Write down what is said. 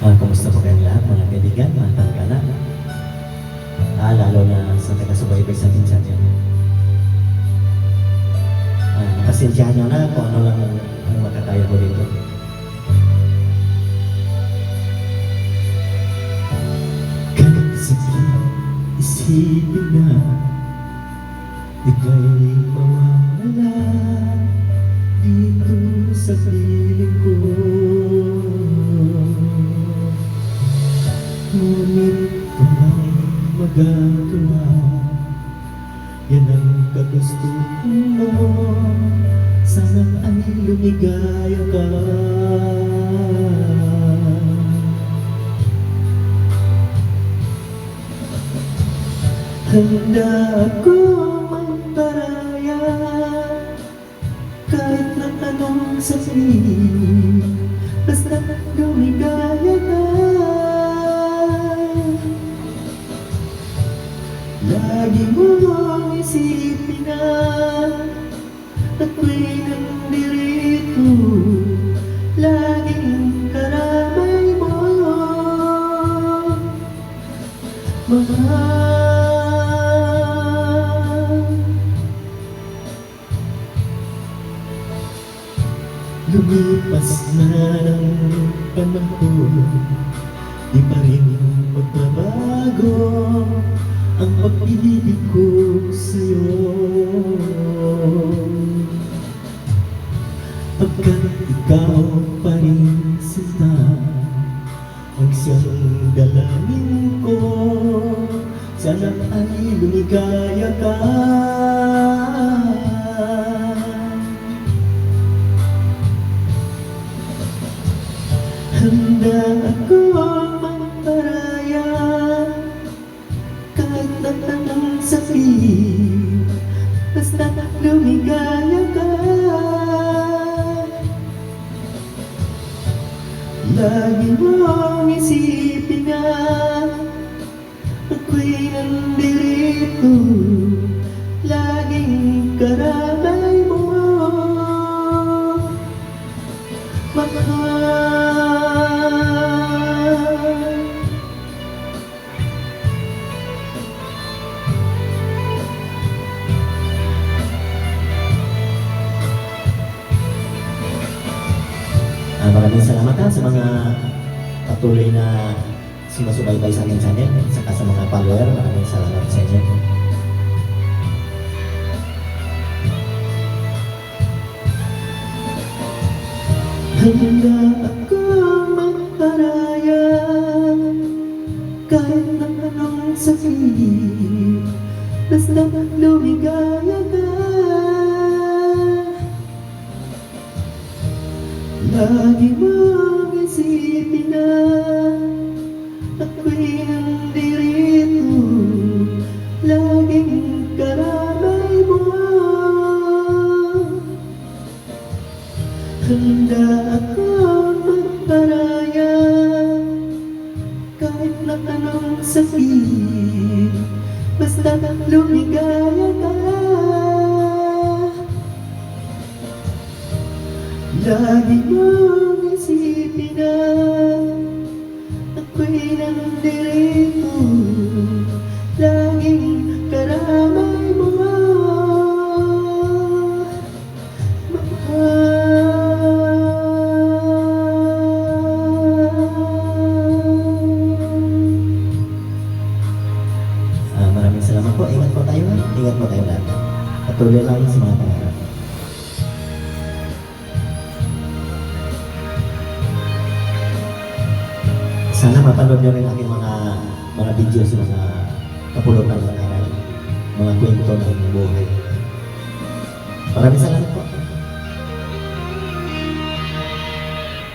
Ah, kumusta po kayong lahat, mga kaibigan, mga tangkala? Ah, lalo na sa taga-subaybay sa atin sa dyan. Ah, pasensyahan nyo na kung ano lang ang, makakaya ko dito. Kasi isipin na ika'y mawawala dito sa piling magagawa Yan ang kagustuhan mo. Sana ay lumigaya ka Handa ako magparaya Kahit na anong sabihin Mahal. Lumipas na ng panahon Di pa rin magbabago Ang pag-ibig ko sa'yo. Pagkat ikaw pa rin sinta Ang siyang dalangin ko Sana ay lumigaya ka Handa ako magparaya. Kahit na tanong sabihin Basta lumigaya ka Lagi mong isipin na Ako'y nandirito Laging karamay maraming salamat ha sa mga patuloy na sinusubaybay sa ating channel saka sa mga follower. Maraming salamat sa inyo. Handa ako magparaya kahit na anong sabihin basta lumigaya Lagi mong isipin na ako'y nandirito Lagi mong isipin na Ako'y nandirito Laging karamay Mahal Ah, maraming salamat po. Ingat po tayo. Ingat po tayo lahat. Patuloy lang sa mga pangarap. Sana mapanood nyo rin aking mga mga videos mga kapulutan ng aral, mga kwento ng buhay. Maraming salamat po.